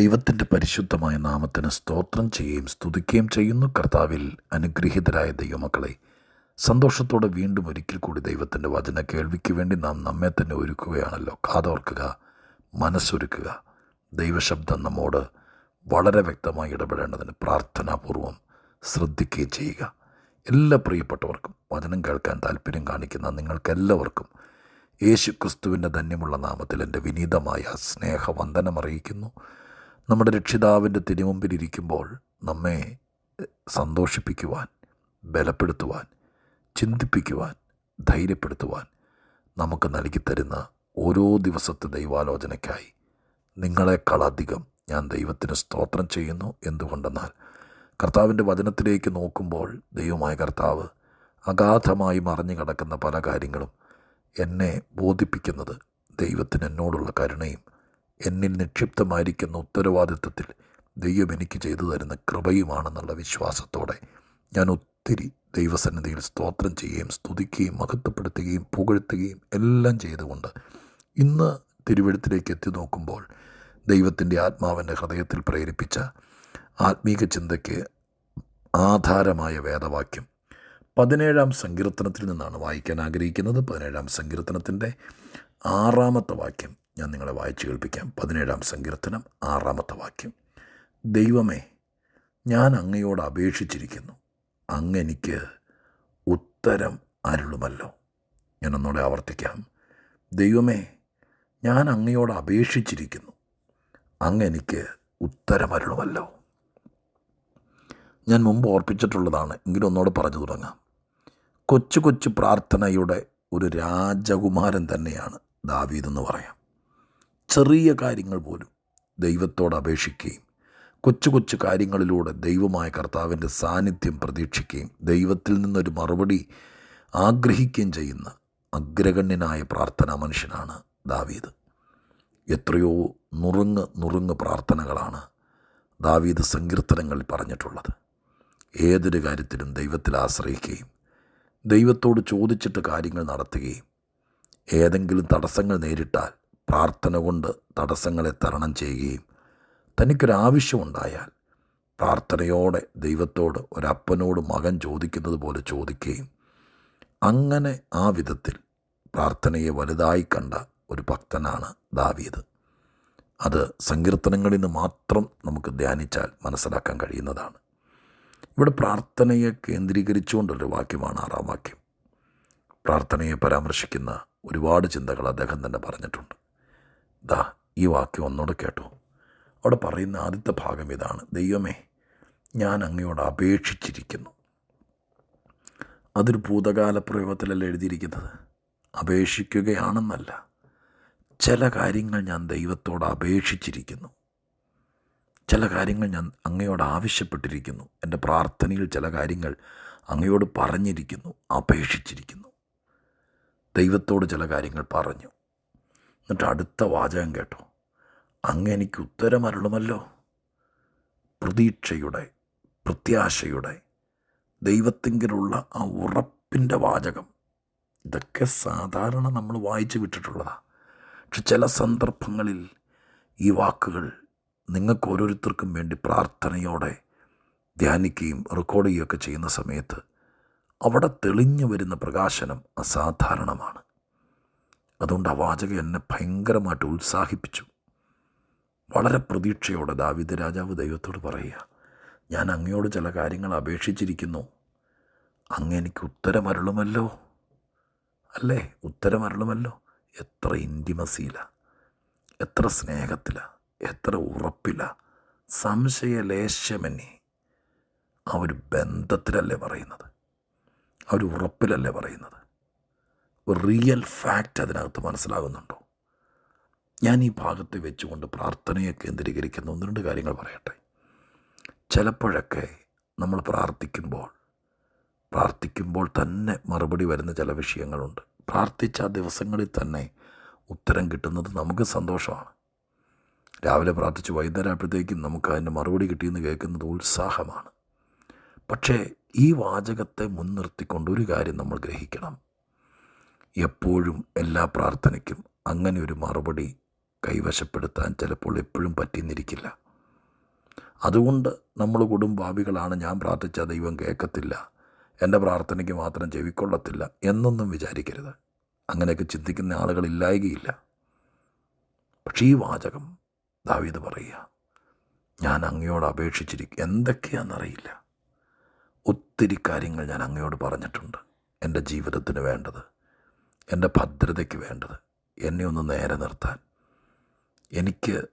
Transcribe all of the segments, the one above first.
ദൈവത്തിന്റെ പരിശുദ്ധമായ നാമത്തിന് സ്തോത്രം ചെയ്യുകയും സ്തുതിക്കുകയും ചെയ്യുന്നു. കർത്താവിൽ അനുഗ്രഹീതരായ ദൈവമക്കളെ സന്തോഷത്തോടെ വീണ്ടും ഒരിക്കൽ കൂടി ദൈവത്തിന്റെ വചന കേൾവിക്ക് വേണ്ടി നാം നമ്മെ തന്നെ ഒരുക്കുകയാണല്ലോ. കാതോർക്കുക മനസ്സൊരുക്കുക. ദൈവശബ്ദം നമ്മോട് വളരെ വ്യക്തമായി ഇടപെടേണ്ടതിന് പ്രാർത്ഥനാപൂർവം ശ്രദ്ധിക്കുകയും ചെയ്യുക. എല്ലാ പ്രിയപ്പെട്ടവർക്കും വചനം കേൾക്കാൻ താല്പര്യം കാണിക്കുന്ന നിങ്ങൾക്കെല്ലാവർക്കും യേശു ക്രിസ്തുവിന്റെ ധന്യമുള്ള നാമത്തിൽ എന്റെ വിനീതമായ സ്നേഹവന്ദനം അറിയിക്കുന്നു. നമ്മുടെ രക്ഷിതാവിന്റെ തിരുമുമ്പിലിരിക്കുമ്പോൾ നമ്മെ സന്തോഷിപ്പിക്കുവാൻ ബലപ്പെടുത്തുവാൻ ചിന്തിപ്പിക്കുവാൻ ധൈര്യപ്പെടുത്തുവാൻ നമുക്ക് നൽകിത്തരുന്ന ഓരോ ദിവസത്തെ ദൈവാലോചനയ്ക്കായി നിങ്ങളെക്കാളധികം ഞാൻ ദൈവത്തിന് സ്തോത്രം ചെയ്യുന്നു എന്തുകൊണ്ടെന്നാൽ കർത്താവിന്റെ വചനത്തിലേക്ക് നോക്കുമ്പോൾ ദൈവമായ കർത്താവ് അഗാധമായി മറിഞ്ഞു കിടക്കുന്ന പല കാര്യങ്ങളും എന്നെ ബോധിപ്പിക്കുന്നത് ദൈവത്തിന് എന്നോടുള്ള കരുണയും എന്നിൽ നിക്ഷിപ്തമായിരിക്കുന്ന ഉത്തരവാദിത്വത്തിൽ ദൈവം എനിക്ക് ചെയ്തു തരുന്ന കൃപയുമാണെന്നുള്ള വിശ്വാസത്തോടെ ഞാൻ ഒത്തിരി ദൈവസന്നിധിയിൽ സ്തോത്രം ചെയ്യുകയും സ്തുതിക്കുകയും മഹത്വപ്പെടുത്തുകയും പുകഴ്ത്തുകയും എല്ലാം ചെയ്തുകൊണ്ട് ഇന്ന് തിരുവഴുത്തിലേക്ക് എത്തി നോക്കുമ്പോൾ ദൈവത്തിന്റെ ആത്മാവിന്റെ ഹൃദയത്തിൽ പ്രേരിപ്പിച്ച ആത്മീക ചിന്തയ്ക്ക് ആധാരമായ വേദവാക്യം പതിനേഴാം സങ്കീർത്തനത്തിൽ നിന്നാണ് വായിക്കാൻ ആഗ്രഹിക്കുന്നത്. പതിനേഴാം സങ്കീർത്തനത്തിന്റെ ആറാമത്തെ വാക്യം ഞാൻ നിങ്ങളെ വായിച്ചു കേൾപ്പിക്കാം. പതിനേഴാം സങ്കീർത്തനം ആറാമത്തെ വാക്യം. ദൈവമേ ഞാൻ അങ്ങയോട് അപേക്ഷിച്ചിരിക്കുന്നു. അങ്ങെനിക്ക് ഉത്തരം അരുളുമല്ലോ. ഞാൻ ഒന്നുകൂടെ ആവർത്തിക്കാം. ദൈവമേ ഞാൻ അങ്ങയോട് അപേക്ഷിച്ചിരിക്കുന്നു. അങ്ങെനിക്ക് ഉത്തരമരുളുമല്ലോ ഞാൻ മുമ്പ് ഓർപ്പിച്ചിട്ടുള്ളതാണ്. എങ്കിലും ഒന്നുകൂടെ പറഞ്ഞു തുടങ്ങാം. കൊച്ചു കൊച്ചു പ്രാർത്ഥനയുടെ ഒരു രാജകുമാരൻ തന്നെയാണ് ദാവീദ് എന്ന് പറയാം. ചെറിയ കാര്യങ്ങൾ പോലും ദൈവത്തോട് അപേക്ഷിക്കുകയും കൊച്ചു കൊച്ചു കാര്യങ്ങളിലൂടെ ദൈവമായ കർത്താവിന്റെ സാന്നിധ്യം പ്രതീക്ഷിക്കുകയും ദൈവത്തിൽ നിന്നൊരു മറുപടി ആഗ്രഹിക്കുകയും ചെയ്യുന്ന അഗ്രഗണ്യനായ പ്രാർത്ഥനാ മനുഷ്യനാണ് ദാവീദ്. എത്രയോ നുറുങ്ങ് നുറുങ്ങ് പ്രാർത്ഥനകളാണ് ദാവീദ് സങ്കീർത്തനങ്ങളിൽ പറഞ്ഞിട്ടുള്ളത്. ഏതൊരു കാര്യത്തിലും ദൈവത്തിൽ ആശ്രയിക്കുകയും ദൈവത്തോട് ചോദിച്ചിട്ട് കാര്യങ്ങൾ നടത്തുകയും ഏതെങ്കിലും തടസ്സങ്ങൾ നേരിട്ടാൽ പ്രാർത്ഥന കൊണ്ട് തടസ്സങ്ങളെ തരണം ചെയ്യുകയും തനിക്കൊരാവശ്യമുണ്ടായാൽ പ്രാർത്ഥനയോടെ ദൈവത്തോട് ഒരപ്പനോട് മകൻ ചോദിക്കുന്നത് പോലെ ചോദിക്കുകയും അങ്ങനെ ആ വിധത്തിൽ പ്രാർത്ഥനയെ വലുതായി കണ്ട ഒരു ഭക്തനാണ് ദാവീദ്. അത് സങ്കീർത്തനങ്ങളിൽ നിന്ന് മാത്രം നമുക്ക് ധ്യാനിച്ചാൽ മനസ്സിലാക്കാൻ കഴിയുന്നതാണ്. ഇവിടെ പ്രാർത്ഥനയെ കേന്ദ്രീകരിച്ചുകൊണ്ടൊരു വാക്യമാണ് ആറാം വാക്യം. പ്രാർത്ഥനയെ പരാമർശിക്കുന്ന ഒരുപാട് ചിന്തകൾ അദ്ദേഹം തന്നെ പറഞ്ഞിട്ടുണ്ട്. ദാ ഈ വാക്യം ഒന്നുകൂടെ കേട്ടോ. അവിടെ പറയുന്ന ആദ്യത്തെ ഭാഗം ഇതാണ്. ദൈവമേ ഞാൻ അങ്ങയോട് അപേക്ഷിച്ചിരിക്കുന്നു. അതൊരു ഭൂതകാല പ്രയോഗത്തിലല്ല എഴുതിയിരിക്കുന്നത്? അപേക്ഷിക്കുകയാണെന്നല്ല. ചില കാര്യങ്ങൾ ഞാൻ ദൈവത്തോട് അപേക്ഷിച്ചിരിക്കുന്നു. ചില കാര്യങ്ങൾ ഞാൻ അങ്ങയോട് ആവശ്യപ്പെട്ടിരിക്കുന്നു. എന്റെ പ്രാർത്ഥനയിൽ ചില കാര്യങ്ങൾ അങ്ങയോട് പറഞ്ഞിരിക്കുന്നു അപേക്ഷിച്ചിരിക്കുന്നു. ദൈവത്തോട് ചില കാര്യങ്ങൾ പറഞ്ഞു. എന്നിട്ട് അടുത്ത വാചകം കേട്ടോ. അങ്ങ് എനിക്ക് ഉത്തരമരുളുമല്ലോ പ്രതീക്ഷയുടെ പ്രത്യാശയുടെ ദൈവത്തിങ്കിലുള്ള ആ ഉറപ്പിന്റെ വാചകം. ഇതൊക്കെ സാധാരണ നമ്മൾ വായിച്ചു വിട്ടിട്ടുള്ളതാണ് പക്ഷെ ചില സന്ദർഭങ്ങളിൽ ഈ വാക്കുകൾ നിങ്ങൾക്ക് ഓരോരുത്തർക്കും വേണ്ടി പ്രാർത്ഥനയോടെ ധ്യാനിക്കുകയും റെക്കോർഡ് ചെയ്യുകയൊക്കെ ചെയ്യുന്ന സമയത്ത് അവിടെ തെളിഞ്ഞു വരുന്ന പ്രകാശനം അസാധാരണമാണ്. അതുകൊണ്ട് ആ വാചകം എന്നെ ഭയങ്കരമായിട്ട് ഉത്സാഹിപ്പിച്ചു. വളരെ പ്രതീക്ഷയോടെ ദാവിദ് രാജാവ് ദൈവത്തോട് പറയുക ഞാൻ അങ്ങയോട് ചില കാര്യങ്ങൾ അപേക്ഷിച്ചിരിക്കുന്നു. അങ്ങ് എനിക്ക് ഉത്തരമരുളുമല്ലോ. അല്ലേ? ഉത്തരമരുളുമല്ലോ? എത്ര ഇന്റിമസിയില എത്ര സ്നേഹത്തില എത്ര ഉറപ്പില്ല സംശയലേശമെന്നെ ആ ഒരു ബന്ധത്തിലല്ലേ പറയുന്നത്? ആ ഒരു ഉറപ്പിലല്ലേ പറയുന്നത്? റിയൽ ഫാക്റ്റ് അതിനകത്ത് മനസ്സിലാകുന്നുണ്ടോ? ഞാൻ ഈ ഭാഗത്ത് വെച്ചുകൊണ്ട് പ്രാർത്ഥനയെ കേന്ദ്രീകരിക്കുന്ന ഒന്ന് രണ്ട് കാര്യങ്ങൾ പറയട്ടെ. ചിലപ്പോഴൊക്കെ നമ്മൾ പ്രാർത്ഥിക്കുമ്പോൾ പ്രാർത്ഥിക്കുമ്പോൾ തന്നെ മറുപടി വരുന്ന ചില വിഷയങ്ങളുണ്ട്. പ്രാർത്ഥിച്ച ദിവസങ്ങളിൽ തന്നെ ഉത്തരം കിട്ടുന്നത് നമുക്ക് സന്തോഷമാണ്. രാവിലെ പ്രാർത്ഥിച്ച് വൈകുന്നേരമായപ്പോഴത്തേക്കും നമുക്ക് അതിന്റെ മറുപടി കിട്ടിയെന്ന് കേൾക്കുന്നത് ഉത്സാഹമാണ്. പക്ഷേ ഈ വാചകത്തെ മുൻനിർത്തിക്കൊണ്ട് ഒരു കാര്യം നമ്മൾ ഗ്രഹിക്കണം. എപ്പോഴും എല്ലാ പ്രാർത്ഥനയ്ക്കും അങ്ങനെ ഒരു മറുപടി കൈവശപ്പെടുത്താൻ ചിലപ്പോൾ എപ്പോഴും പറ്റിയെന്നിരിക്കില്ല അതുകൊണ്ട് നമ്മൾ കുടുംബാവികളാണ് ഞാൻ പ്രാർത്ഥിച്ച ദൈവം കേൾക്കത്തില്ല എന്റെ പ്രാർത്ഥനയ്ക്ക് മാത്രം ചെവിക്കൊള്ളത്തില്ല എന്നൊന്നും വിചാരിക്കരുത്. അങ്ങനെയൊക്കെ ചിന്തിക്കുന്ന ആളുകളില്ലായകയില്ല പക്ഷേ ഈ വാചകം ദാവീദ് പറയുക ഞാൻ അങ്ങയോട് അപേക്ഷിച്ചിരിക്കും എന്തൊക്കെയാണെന്നറിയില്ല. ഒത്തിരി കാര്യങ്ങൾ ഞാൻ അങ്ങയോട് പറഞ്ഞിട്ടുണ്ട് എന്റെ ജീവിതത്തിന് വേണ്ടത്. എന്റെ ഭദ്രതയ്ക്ക് വേണ്ടത്. എന്നെ ഒന്ന് നേരെ നിർത്താൻ. എനിക്ക്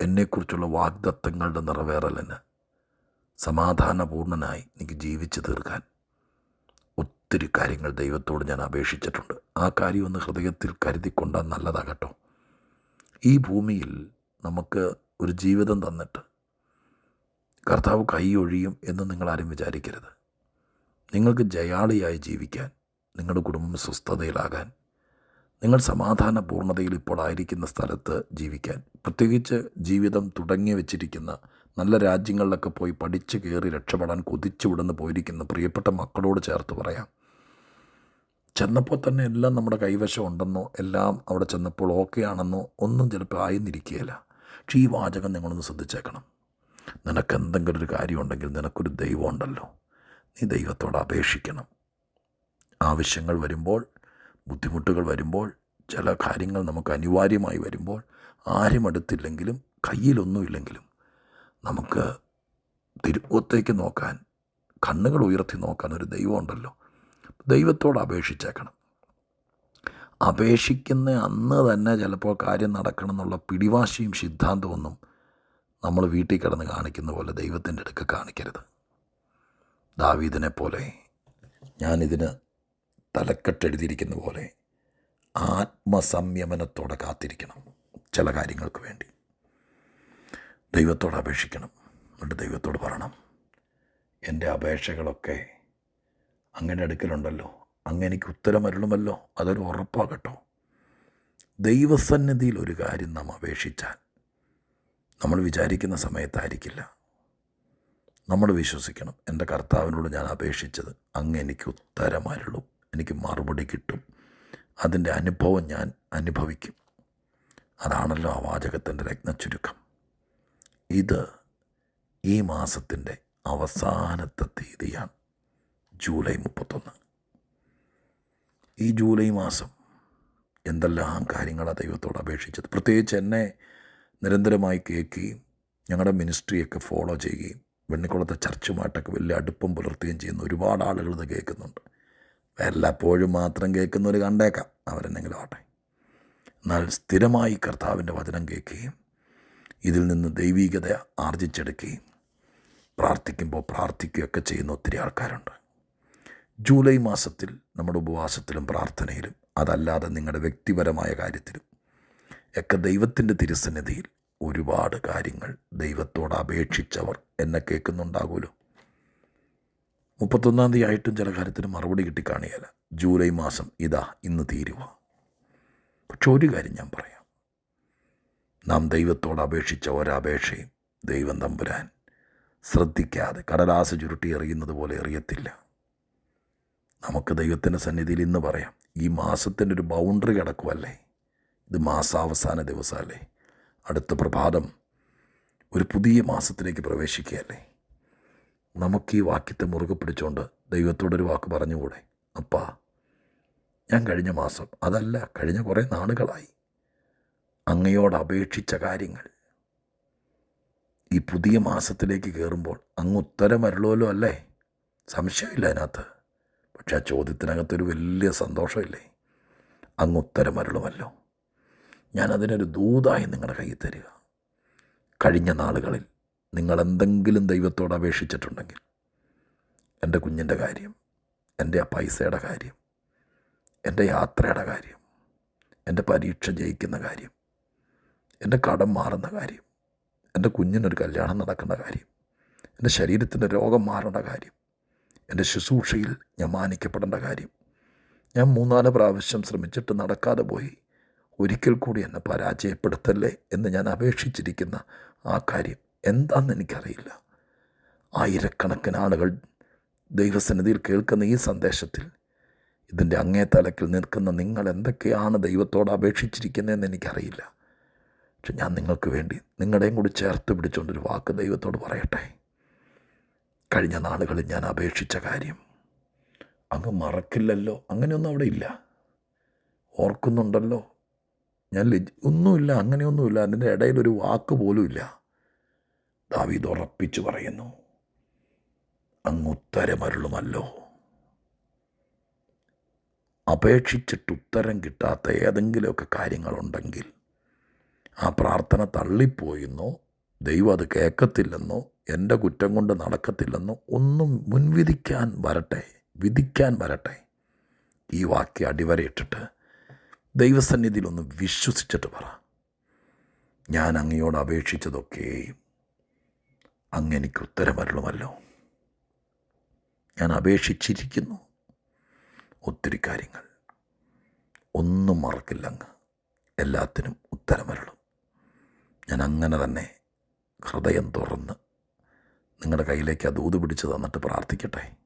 എന്നെക്കുറിച്ചുള്ള വാഗ്ദത്തങ്ങളുടെ നിറവേറലിന് സമാധാനപൂർണനായി എനിക്ക് ജീവിച്ചു തീർക്കാൻ ഒത്തിരി കാര്യങ്ങൾ ദൈവത്തോട് ഞാൻ അപേക്ഷിച്ചിട്ടുണ്ട്. ആ കാര്യം ഒന്ന് ഹൃദയത്തിൽ കരുതിക്കൊണ്ടാൽ നല്ലതാകട്ടോ. ഈ ഭൂമിയിൽ നമുക്ക് ഒരു ജീവിതം തന്നിട്ട് കർത്താവ് കൈ ഒഴിയും എന്ന് നിങ്ങളാരും വിചാരിക്കരുത്. നിങ്ങൾക്ക് ജയാളിയായി ജീവിക്കാൻ നിങ്ങളുടെ കുടുംബം സ്വസ്ഥതയിലാകാൻ നിങ്ങൾ സമാധാന പൂർണതയിൽ ഇപ്പോൾ ആയിരിക്കുന്ന സ്ഥലത്ത് ജീവിക്കാൻ പ്രത്യേകിച്ച് ജീവിതം തുടങ്ങി വെച്ചിരിക്കുന്ന നല്ല രാജ്യങ്ങളിലൊക്കെ പോയി പഠിച്ച് കയറി രക്ഷപ്പെടാൻ കൊതിച്ചു വിടന്ന് പോയിരിക്കുന്ന പ്രിയപ്പെട്ട മക്കളോട് ചേർത്ത് പറയാം. ചെന്നപ്പോൾ തന്നെ എല്ലാം നമ്മുടെ കൈവശം ഉണ്ടെന്നോ എല്ലാം അവിടെ ചെന്നപ്പോൾ ഓക്കെ ആണെന്നോ ഒന്നും ചിലപ്പോൾ ആയെന്നിരിക്കുകയില്ല പക്ഷേ ഈ വാചകം നിങ്ങളൊന്ന് ശ്രദ്ധിച്ചേക്കണം. നിനക്ക് എന്തെങ്കിലും ഒരു കാര്യമുണ്ടെങ്കിൽ നിനക്കൊരു ദൈവമുണ്ടല്ലോ നീ ദൈവത്തോട് അപേക്ഷിക്കണം. ആവശ്യങ്ങൾ വരുമ്പോൾ ബുദ്ധിമുട്ടുകൾ വരുമ്പോൾ ചില കാര്യങ്ങൾ നമുക്ക് അനിവാര്യമായി വരുമ്പോൾ ആരും അടുത്തില്ലെങ്കിലും കയ്യിലൊന്നുമില്ലെങ്കിലും നമുക്ക് തിരുവത്തേക്ക് നോക്കാൻ കണ്ണുകൾ ഉയർത്തി നോക്കാൻ ഒരു ദൈവമുണ്ടല്ലോ. ദൈവത്തോട് അപേക്ഷിച്ചേക്കണം. അപേക്ഷിക്കുന്ന അന്ന് തന്നെ ചിലപ്പോൾ കാര്യം നടക്കണം എന്നുള്ള പിടിവാശിയും സിദ്ധാന്തമൊന്നും നമ്മൾ വീട്ടിൽ കിടന്ന് കാണിക്കുന്ന പോലെ ദൈവത്തിന്റെ അടുക്ക് കാണിക്കരുത്. ദാവീദിനെ പോലെ ഞാനിതിന് തലക്കെട്ടെഴുതിയിരിക്കുന്ന പോലെ ആത്മസംയമനത്തോടെ കാത്തിരിക്കണം ചില കാര്യങ്ങൾക്ക് വേണ്ടി. ദൈവത്തോട് അപേക്ഷിക്കണം. എന്നിട്ട് ദൈവത്തോട് പറയണം. എന്റെ അപേക്ഷകളൊക്കെ അങ്ങനെ അടുക്കലുണ്ടല്ലോ. അങ്ങനെ എനിക്ക് ഉത്തരം അരുളുമല്ലോ. അതൊരു ഉറപ്പാകട്ടോ ദൈവസന്നിധിയിൽ ഒരു കാര്യം നാം അപേക്ഷിച്ചാൽ നമ്മൾ വിചാരിക്കുന്ന സമയത്തായിരിക്കില്ല. നമ്മൾ വിശ്വസിക്കണം. എന്റെ കർത്താവിനോട് ഞാൻ അപേക്ഷിച്ചത് അങ്ങ് എനിക്ക് ഉത്തരം അരുളും. എനിക്ക് മറുപടി കിട്ടും. അതിന്റെ അനുഭവം ഞാൻ അനുഭവിക്കും. അതാണല്ലോ ആ വാചകത്തിന്റെ രത്നച്ചുരുക്കം. ഇത് ഈ മാസത്തിന്റെ അവസാനത്തെ തീയതിയാണ്. ജൂലൈ മുപ്പത്തൊന്ന്. ഈ ജൂലൈ മാസം എന്തെല്ലാം കാര്യങ്ങളാണ് ദൈവത്തോട് അപേക്ഷിച്ചത്? പ്രത്യേകിച്ച് എന്നെ നിരന്തരമായി കേൾക്കുകയും ഞങ്ങളുടെ മിനിസ്ട്രിയൊക്കെ ഫോളോ ചെയ്യുകയും വെണ്ണിക്കുളത്തെ ചർച്ചുമായിട്ടൊക്കെ വലിയ അടുപ്പം പുലർത്തുകയും ചെയ്യുന്ന ഒരുപാട് ആളുകൾ ഇത് കേൾക്കുന്നുണ്ട്. വല്ലപ്പോഴും മാത്രം കേൾക്കുന്നവർ കണ്ടേക്കാം. അവരെന്തെങ്കിലും ആട്ടെ എന്നാൽ സ്ഥിരമായി കർത്താവിന്റെ വചനം കേൾക്കുകയും ഇതിൽ നിന്ന് ദൈവീകത ആർജിച്ചെടുക്കുകയും പ്രാർത്ഥിക്കുമ്പോൾ പ്രാർത്ഥിക്കുകയൊക്കെ ചെയ്യുന്ന ഒത്തിരി ആൾക്കാരുണ്ട്. ജൂലൈ മാസത്തിൽ നമ്മുടെ ഉപവാസത്തിലും പ്രാർത്ഥനയിലും അതല്ലാതെ നിങ്ങളുടെ വ്യക്തിപരമായ കാര്യത്തിലും ഒക്കെ ദൈവത്തിന്റെ തിരുസന്നിധിയിൽ ഒരുപാട് കാര്യങ്ങൾ ദൈവത്തോട് അപേക്ഷിച്ചവർ എന്നെ കേൾക്കുന്നുണ്ടാകുമല്ലോ. മുപ്പത്തൊന്നാം തീയതി ആയിട്ടും ചില കാര്യത്തിന് മറുപടി കിട്ടി കിട്ടിക്കാണിയല്ല. ജൂലൈ മാസം ഇതാ ഇന്ന് തീരുക പക്ഷെ ഒരു കാര്യം ഞാൻ പറയാം. നാം ദൈവത്തോട് അപേക്ഷിച്ച ഒരപേക്ഷയും ദൈവം തമ്പുരാൻ ശ്രദ്ധിക്കാതെ കടലാസ് ചുരുട്ടി എറിയുന്നത് പോലെ എറിയത്തില്ല. നമുക്ക് ദൈവത്തിന്റെ സന്നിധിയിൽ ഇന്ന് പറയാം ഈ മാസത്തിന്റെ ഒരു ബൗണ്ടറി കിടക്കുമല്ലേ ഇത് മാസാവസാന ദിവസമല്ലേ? അടുത്ത പ്രഭാതം ഒരു പുതിയ മാസത്തിലേക്ക് പ്രവേശിക്കുകയല്ലേ? നമുക്ക് ഈ വാക്യത്തെ മുറുകെ പിടിച്ചുകൊണ്ട് ദൈവത്തോടൊരു വാക്ക് പറഞ്ഞുകൂടെ? അപ്പാ ഞാൻ കഴിഞ്ഞ മാസം അതല്ല കഴിഞ്ഞ കുറേ നാളുകളായി അങ്ങയോട് അപേക്ഷിച്ച കാര്യങ്ങൾ. ഈ പുതിയ മാസത്തിലേക്ക് കയറുമ്പോൾ അങ്ങ് ഉത്തരം വരളുമല്ലോ അല്ലേ? സംശയമില്ല അതിനകത്ത്. പക്ഷെ ആ ചോദ്യത്തിനകത്തൊരു വലിയ സന്തോഷമില്ലേ? അങ്ങ് ഉത്തരം വരളുമല്ലോ ഞാനതിനൊരു ദൂതായി നിങ്ങളുടെ കയ്യിൽ തരിക. കഴിഞ്ഞ നാളുകളിൽ നിങ്ങൾ എന്തെങ്കിലും ദൈവത്തോട് അപേക്ഷിച്ചിട്ടുണ്ടെങ്കിൽ എന്റെ കുഞ്ഞിന്റെ കാര്യം എന്റെ ആ പൈസയുടെ കാര്യം എന്റെ യാത്രയുടെ കാര്യം എന്റെ പരീക്ഷ ജയിക്കുന്ന കാര്യം എന്റെ കടം മാറുന്ന കാര്യം എന്റെ കുഞ്ഞിനൊരു കല്യാണം നടക്കുന്ന കാര്യം എന്റെ ശരീരത്തിന്റെ രോഗം മാറേണ്ട കാര്യം എന്റെ ശുശ്രൂഷയിൽ ഞാൻ മാനിക്കപ്പെടേണ്ട കാര്യം ഞാൻ മൂന്നാൽ പ്രാവശ്യം ശ്രമിച്ചിട്ട് നടക്കാതെ പോയി ഒരിക്കൽ കൂടി എന്നെ പരാജയപ്പെടുത്തല്ലേ എന്ന് ഞാൻ അപേക്ഷിച്ചിരിക്കുന്ന ആ കാര്യം. എന്താണെന്ന് എനിക്കറിയില്ല. ആയിരക്കണക്കിന് ആളുകൾ ദൈവസന്നിധിയിൽ കേൾക്കുന്ന ഈ സന്ദേശത്തിൽ ഇതിന്റെ അങ്ങേ തലക്കിൽ നിൽക്കുന്ന നിങ്ങൾ എന്തൊക്കെയാണ് ദൈവത്തോട് അപേക്ഷിച്ചിരിക്കുന്നതെന്ന് എനിക്കറിയില്ല. പക്ഷെ ഞാൻ നിങ്ങൾക്ക് വേണ്ടി നിങ്ങളുടെയും കൂടി ചേർത്ത് പിടിച്ചുകൊണ്ടൊരു വാക്ക് ദൈവത്തോട് പറയട്ടെ. കഴിഞ്ഞ നാളുകളിൽ ഞാൻ അപേക്ഷിച്ച കാര്യം അങ്ങ് മറക്കില്ലല്ലോ അങ്ങനെയൊന്നും അവിടെ ഇല്ല. ഓർക്കുന്നുണ്ടല്ലോ. ഞാൻ ഒന്നുമില്ല അങ്ങനെയൊന്നുമില്ല. അതിന്റെ ഇടയിൽ ഒരു വാക്ക് പോലും ഇല്ല ദാവീദ് ഉറപ്പിച്ചു പറയുന്നു അങ്ങ് ഉത്തരമരുളുമല്ലോ അപേക്ഷിച്ചിട്ട് ഉത്തരം കിട്ടാത്ത ഏതെങ്കിലുമൊക്കെ കാര്യങ്ങളുണ്ടെങ്കിൽ ആ പ്രാർത്ഥന തള്ളിപ്പോയെന്നോ ദൈവം അത് കേൾക്കത്തില്ലെന്നോ എന്റെ കുറ്റം കൊണ്ട് നടക്കത്തില്ലെന്നോ ഒന്നും മുൻവിധിക്കാൻ വരട്ടെ വിധിക്കാൻ വരട്ടെ. ഈ വാക്യം അടിവരയിട്ടിട്ട് ദൈവസന്നിധിയിലൊന്ന് വിശ്വസിച്ചിട്ട് പറ. ഞാൻ അങ്ങയോട് അപേക്ഷിച്ചതൊക്കെയും അങ്ങെനിക്ക് ഉത്തരമരുളുമല്ലോ. ഞാൻ അപേക്ഷിച്ചിരിക്കുന്നു. ഒത്തിരി കാര്യങ്ങൾ. ഒന്നും മറക്കില്ല അങ്ങ് എല്ലാത്തിനും ഉത്തരമരുളും. ഞാൻ അങ്ങനെ തന്നെ ഹൃദയം തുറന്ന് നിങ്ങളുടെ കയ്യിലേക്ക് ആ ദൂത് പിടിച്ച് തന്നിട്ട് പ്രാർത്ഥിക്കട്ടെ.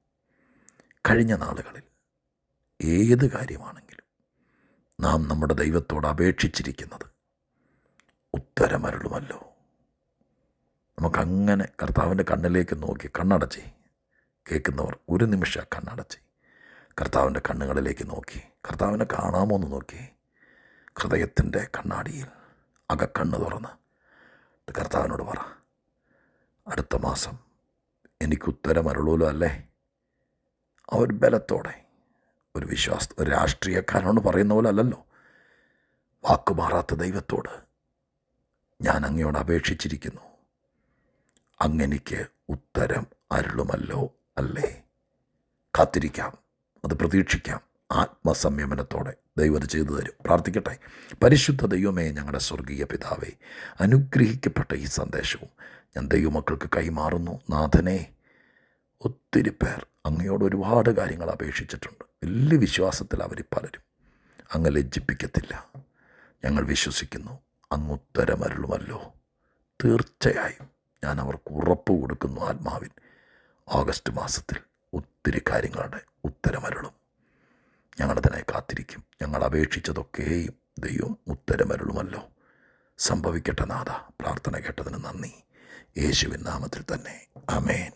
കഴിഞ്ഞ നാളുകളിൽ ഏത് കാര്യമാണെങ്കിലും നാം നമ്മുടെ ദൈവത്തോട് അപേക്ഷിച്ചിരിക്കുന്നത് ഉത്തരമരുളുമല്ലോ. നമുക്കങ്ങനെ കർത്താവിന്റെ കണ്ണിലേക്ക് നോക്കി കണ്ണടച്ചേ കേൾക്കുന്നവർ ഒരു നിമിഷം കണ്ണടച്ചേ കർത്താവിന്റെ കണ്ണുകളിലേക്ക് നോക്കി കർത്താവിനെ കാണാമോ എന്ന് നോക്കി ഹൃദയത്തിന്റെ കണ്ണാടിയിൽ അകക്കണ്ണ് തുറന്ന് കർത്താവിനോട് പറ അടുത്ത മാസം എനിക്ക് ഉത്തരമരുളൂലോ അല്ലേ? ആ ഒരു ബലത്തോടെ ഒരു വിശ്വാസ ഒരു രാഷ്ട്രീയക്കാരനോട് പറയുന്ന പോലെ അല്ലല്ലോ. വാക്കുമാറാത്ത ദൈവത്തോട് ഞാൻ അങ്ങയോട് അപേക്ഷിച്ചിരിക്കുന്നു. അങ്ങെനിക്ക് ഉത്തരം അരുളുമല്ലോ അല്ലേ? കാത്തിരിക്കാം. അത് പ്രതീക്ഷിക്കാം. ആത്മസംയമനത്തോടെ ദൈവം അത് ചെയ്തു തരും. പ്രാർത്ഥിക്കട്ടെ. പരിശുദ്ധ ദൈവമേ ഞങ്ങളുടെ സ്വർഗീയ പിതാവേ അനുഗ്രഹിക്കപ്പെട്ട ഈ സന്ദേശവും ഞാൻ ദൈവമക്കൾക്ക് കൈമാറുന്നു. നാഥനെ ഒത്തിരി പേർ അങ്ങയോട് ഒരുപാട് കാര്യങ്ങൾ അപേക്ഷിച്ചിട്ടുണ്ട്. വലിയ വിശ്വാസത്തിൽ അവർ പലരും അങ്ങ് ലജ്ജിപ്പിക്കത്തില്ല. ഞങ്ങൾ വിശ്വസിക്കുന്നു. അങ്ങ് ഉത്തരമരുളുമല്ലോ. തീർച്ചയായും. ഞാൻ അവർക്ക് ഉറപ്പ് കൊടുക്കുന്നു ആത്മാവിൽ. ഓഗസ്റ്റ് മാസത്തിൽ ഒത്തിരി കാര്യങ്ങളുടെ ഉത്തരമരുളും. ഞങ്ങളതിനായി കാത്തിരിക്കും. ഞങ്ങൾ അപേക്ഷിച്ചതൊക്കെയും ദൈവം ഉത്തരമരുളുമല്ലോ. സംഭവിക്കട്ടെ നാഥ. പ്രാർത്ഥന കേട്ടതിന് നന്ദി. യേശുവിൻ നാമത്തിൽ തന്നെ. അമേൻ